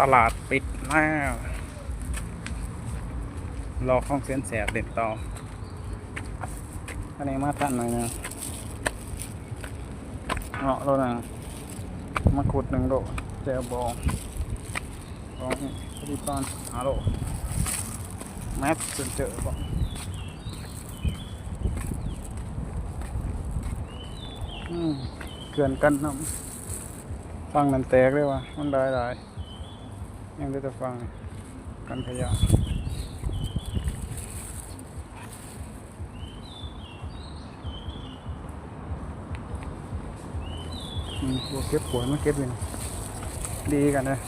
ตลาดปิดแล้วรอข้องเส้นแสบเด็ดต่ออันนี้มาตันหน่อยนึงเงาะโลหนึงมาขุดหนึ่งโลเจอบองบองนี่พอดีตอนหาโลแมปจนเจอบอืมเกลือนกันน้ำฟังนันแตกเลยว่ะมันได้หลา ยังได้แต่ฟังกันขยะอืมบัวเก็บปวดมาเก็บเลยดีกันเลย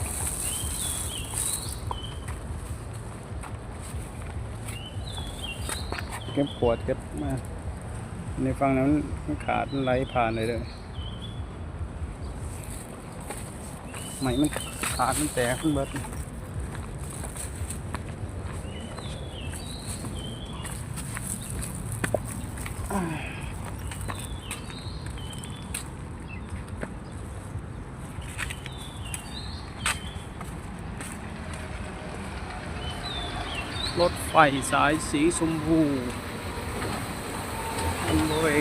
เก็บปวดเก็บมาในฟังนั้นขาดไหลผ่านเลยเลยไหมมัน ขาดมันแตกมันเบิดรถไฟสายสีชมพูโอ้ย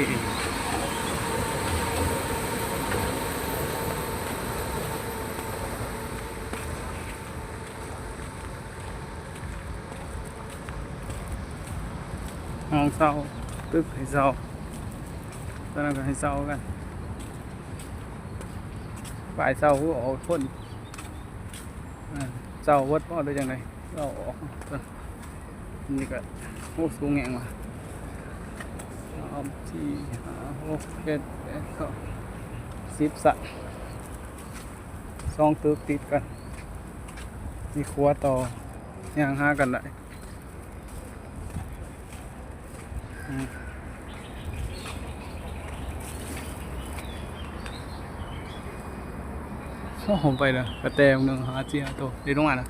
ห้องเศร้าตึกให้เศร้าตอนนั้นก็ให้เศร้ากันฝ่ายเศร้าก็ออกคนอ่าเศร้าวัดพ่อได้ยังไงเศร้าออกนี่ก็โอ้สูงแงงว่ะสามสี่ห้าหกเจ็ดแปดเก้าสิบสัตว์สองตึกติดกัน มีครัวต่อย่างห้ากันได้อืม โอ้ผมไปเลยกระแตมหนึ่งหาเจียตัวเดี๋ยวต้องอ่านนะ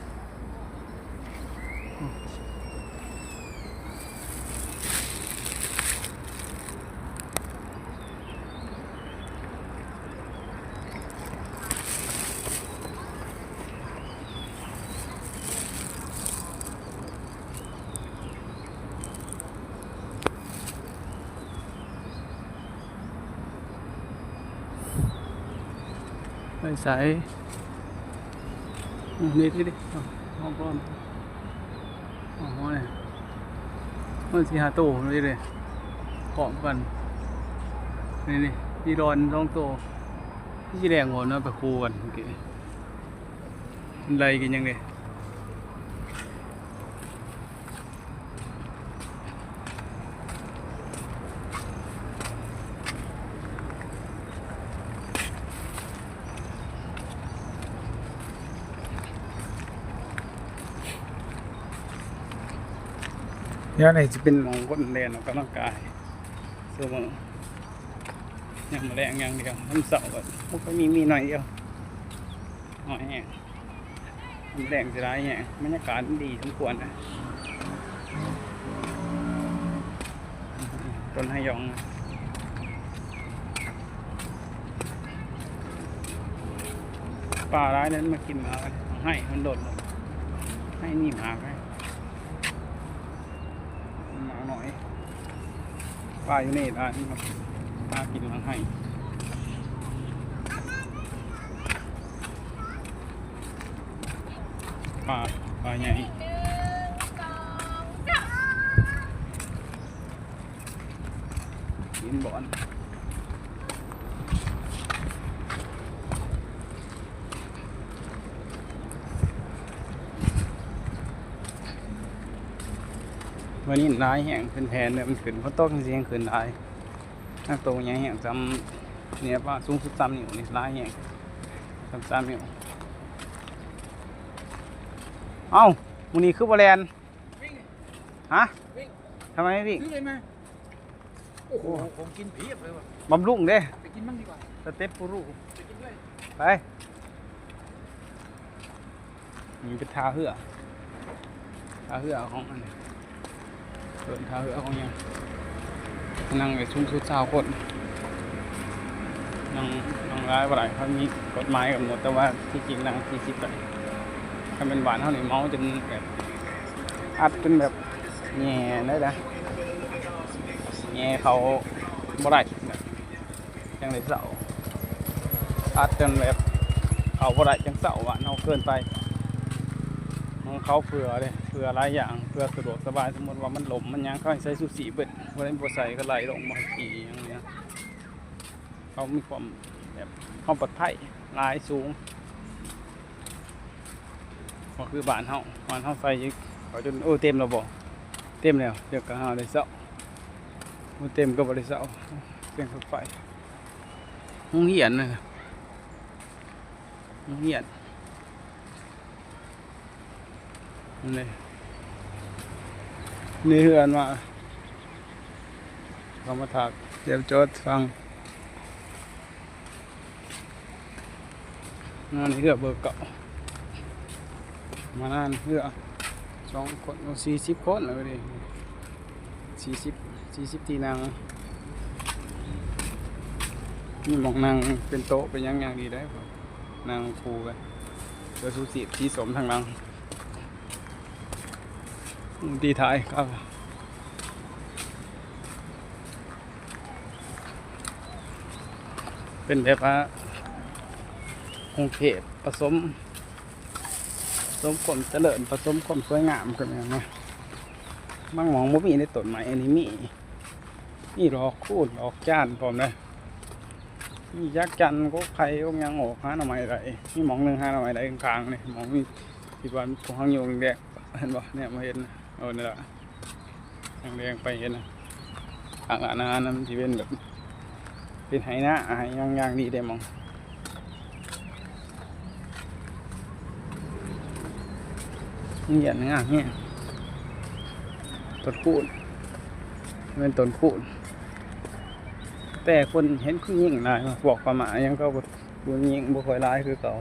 ไปใส่เนี่ที่ดิห้องก้อนอ๋อเนี่ยมันสีหาโตนี่เลยเกาะกันนี่นี่ยีรอนสองโตที่แดงหัวนะไปคูกันโอเคไรกันยังไงเดี๋ย วไหนจะเป็นหมองคนเรียนออกกำลังกายเสื้อมือยังแรงอย่างเดียวมันเสาร์ก็พวกก็มีมีหน่อยเดียวหน่อยแห้งมันแรงจะได้แห้งบรรยากาศดีสมควรนะต้นไฮยองป่าร้ายนั้นมากินมาให้มันโดดลงให้นี่หมาไปหมาหน่อย ปลาอยู่นี่ร้านนี้มาตากินมาให้ปลาปลาใหญ่กินบ่อน วันนี้ร้ายแห้งขึ้นแผนเนี่ยมันขึ้นเพราะโต๊ะเสียงขึ้นร้ายถ้าโตใหญ่แห้งจำเนี่ยว่าสูงสุดสามนิ้วนี่ลายแห้งสามสามนิ้วเอ้ามูนี่คือบอลแลนวิ่งฮะวิ่งทำไมไม่วิ่งซื้อเลยมาโอ้โหของกินเพียบเลยว่ะบำรุงเด้ไปกินบ้างดีกว่าสเต็ปปูรุไปกินด้วยไปนี่เป็นทาเหือทาเหือของอัน นี้เปิดทาเหือของยังนั่งไปชุ่มสุดสาวคนนั่งนั่งร้ายบ่ไรเขามีกฎหมายกำหนดแต่ว่าที่จริงนั่งที่สิบไปถ้าเป็นหวานเท่านี้เมาจนแบบอัดจนแบบแง่เลยนะแง่เขาบ่ได้ยังได้เสาอัดจนแบบเขาบ่ได้จังเสาหวานเขาเกินไปของเขาเผื่อเลย เผื่อหลายอย่างเพื่อสะดวกสบายสมมติว่ามันหลมมันยังเขาให้ใส่สุสีเบิดวันนี้บ่ใส่ก็ไหลลงมาขี่อย่างเงี้ยเขามีความแบบความปลอดภัยหลายสูงก็คือบ้านเฮาบานเฮาใส่อีกเขาจนโอ้เต็มแล้วบ่เต็มแล้วเดี๋ยวก็หาได้เซาบ่เต็มก็บ่ได้เซาเสียงไฟโรงเรียนน่ะโรงเรียนนั่ นี่เฮือนมาเขามาถักเดี๋ยวจดฟังนั่นนี่เรือเบอร์เก่ามานานเพื่อสองคนสี่สิบคนเลยดิสี่สิบสี่สิบทีนางนี่มองนางเป็นโต๊ะเป็นยังอย่างดีได้ผมนางครูกันเดี๋ยวสูสีสีสมทางนาง ดีท้ายครับเป็นแบบว่ากรุงเทพผสมผสมความเจริญผสมความสวยงามกันอย่างนี้บางมองบ่มีในต้นไม้อันนี้มีมีดอกคูดดอกจานพร้อมเลยมียักษ์จันก็ไผ่ก็ยังออกหาหน่อไม้ไรมีหมองหนึ่งหาหน่อไม้ไรกลางๆนี่มองมีที่ว่าพวกหางโยงแดงเห็นบ่เนี่ยมาเห็นนะ เอาเนี่ละทางแดงไปเห็นนะทางอาณานั้นที่เป็นแบบเป็นไหน้าไหย่างย่างๆดีได้มองนี่อย่างนี้เนี่ยต้นคูนเป็นต้นคูนแต่คนเห็นคือยิ่งหลายบอกประมาณยังก็บ่บ่ยิ่งบ่ค่อยหลายคือเก่า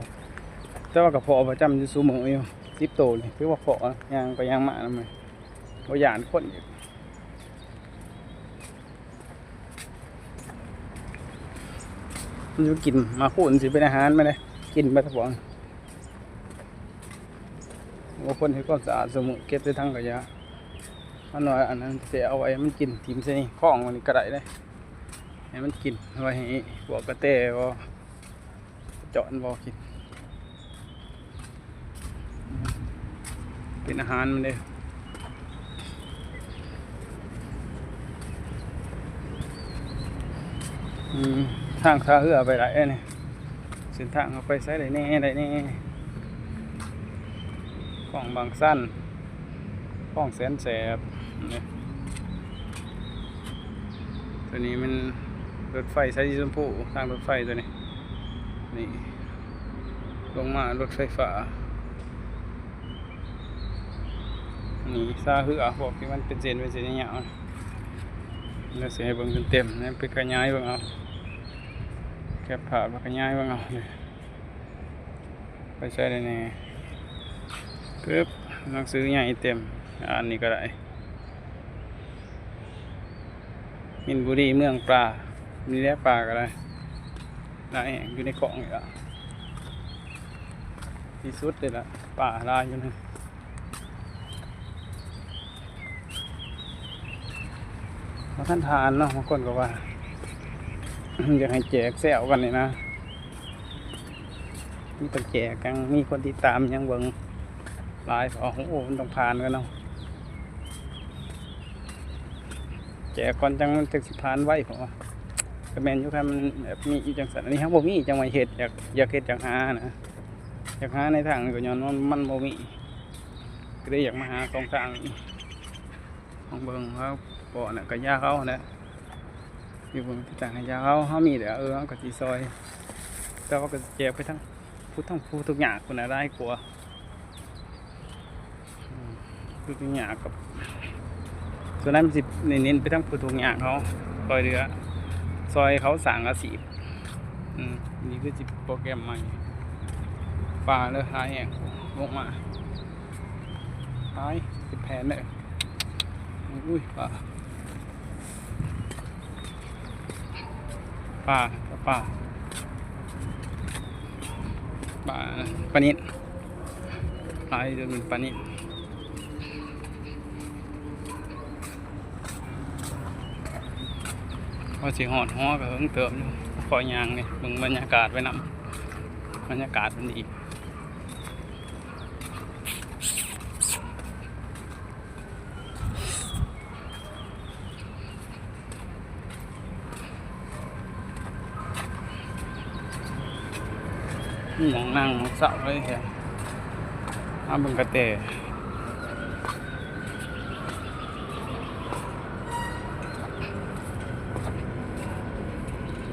แต่ว่ากับพอประจำอยู่สูมืออยู่สิบโตนี่คือว่าพอย่างไปย่างมานำเลยบ่ย่านคนอีกมันอยู่กินมาคูนสิเป็นอาหารไหมเลยกินไปทั้งหมดว่าคนให้ความสะอาดสมอเก็บได้ทั้งกระยะอันน้อยอันนั้นเสียเอาไว้มันกินทิมใส่ข้องมันกระไดเลยให้มันกินไว้ให้บวกกระเตวเจาะมันบอกิน เป็นอาหารมันเลยอืม ทางขาเหือไปไหนเนี่ยเส้นทางเอาไปใช้ได้แน่ได้แน่ของบางสั้นของแสนแสบนี่ตัวนี้มันรถไฟสายสีชมพูทางรถไฟตัวนี้นี่ลงมารถไฟฟ้านี่ซาหือบอกที่มันเป็นเส้นเป็นเส้นยาวๆ แล้วเสียเบิ่งเต็มๆนั่นเป็นขยายเบิ่งเอาแคบผ่าไปขยายเบิ่งเอาไปใช้ได้แน่ปึ๊บหนังสือใหญ่เต็มอันนี้ก็ได้มินบุรีเมืองปลามีแร่ปลาก็ได้ได้แหงอยู่ในกล่องนี่ะที่สุดเลยละปลาลายอยู่นี่ ท่านทานเนาะบางคนก็ว่าอยากให้แจกแซวกันเลยนะมีคนแจกกันมีคนติดตามยังเบิงลายสองโอ้มันต้องผ่านกันเนาะแจกก่อนจังมันถึงสิผ่านไว้ผมก็แมนอยู่ครับมันแบบมีจังสันอันนี้ครับบ่มีจังไว้เฮ็ดอยากอยากเฮ็ดอยากหานะอยากหาในทางก็ย้อนว่ามันบ่มีก็เลยอยากมาหาสองทางของเบิ่งเขาบ่น่ะก็ยาเขาแหละอยู่บิ่งที่ต่างยาเขาเฮามีแต่เออเฮาก็สิซอยแต่ว่าก็แจกไปทั้งผู้ทั้งผู้ทุกอย่างคนน่ะได้กลัวาคือทุกอย่างกับส่วนนั้นมันสิเน้นๆไปทั้งผู้ทุกอย่างเขาซอยเรือซอยเขาสั่งอาศีอืมนี่คือจิโปรแกรมใหม่ปลาเลยหายแห้งลงมาหายติแผนเลยอุ้ยปลา ป่าป่าป่าปานิดลายเดินปานนี้พอสิหอดหอก็เพิ่งเติมอยู่คอยยางนี่มึงบรรยากาศไว้นำบรรยากาศมันดี มีหมองนั่งหมองเสาเลยแถวอาเบิ่งกระเต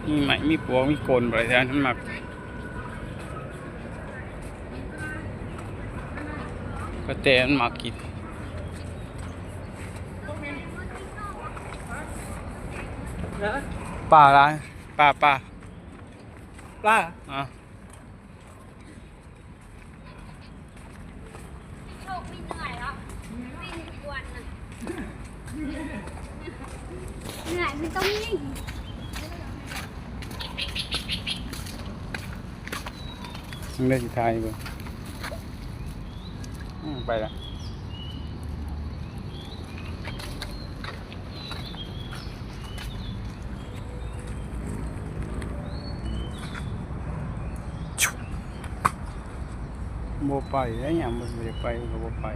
มีไหมมีปัวมีโกนอะไรแถวนั้นมากกระเตมันมากินปลาอะไรปลาปลาปลาอะ โชคไม่เหนื่อยหรอกวิ่งทุกวันน่ะเหนื่อย ไม่ต้องวิ่งมึงได้สิทายบ่ไปละชุบบ่ไปแล้วหยังบ่ได้ไปก็บ่ไป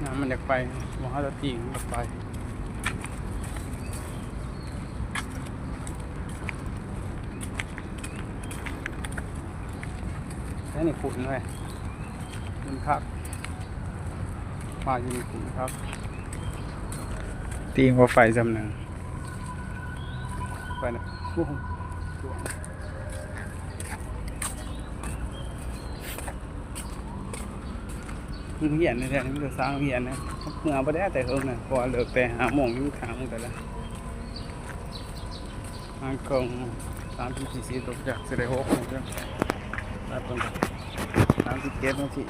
น้ำ มันอยากไปบ่หาตะติงมันอยากไปแค่นี้ขุนเลยมันคักปลาอยู่ในขุนครับ ตีงว่าไฟจำหนึ่งไปนะโอ้โหสวยมัน เหียนในแท้นี่มันจะสร้างเหียนนะเมื่อประเดี๋ยแต่เฮิงนะพอเลิกแต่หาโมงนี่มังขางแต่ละหางกงสามสิบสี่สิบตกจากสิบหกโมงจ้ะตามตรงสามสิบเจ็ดนาที